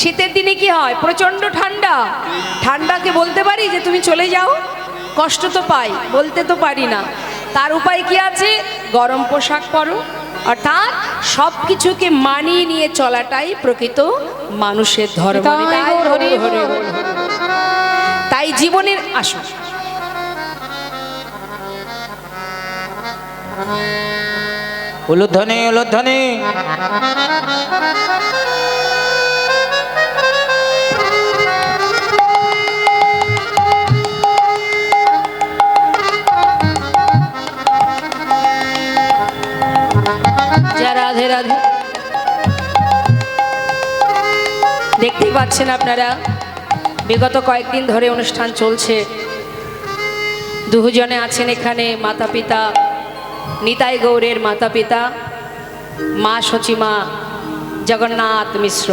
শীতের দিনে কি হয়? প্রচণ্ড ঠান্ডা। ঠান্ডাকে বলতে পারি যে তুমি চলে যাও? কষ্ট তো পাই বলতে তো পারি না। তার উপায় কি আছে? গরম পোশাক পরো। অর্থাৎ সব কিছুকে মানিয়ে নিয়ে চলাটাই প্রকৃত মানুষের ধর্ম। তাই জীবনের আসুন উলুধ্বনি উলুধ্বনি। রাধে দেখতেই পাচ্ছেন আপনারা, বিগত কয়েকদিন ধরে অনুষ্ঠান চলছে। দুজনে আছেন এখানে মাতা পিতা নিতাই গৌরের মাতা পিতা মা সচিমা জগন্নাথ মিশ্র।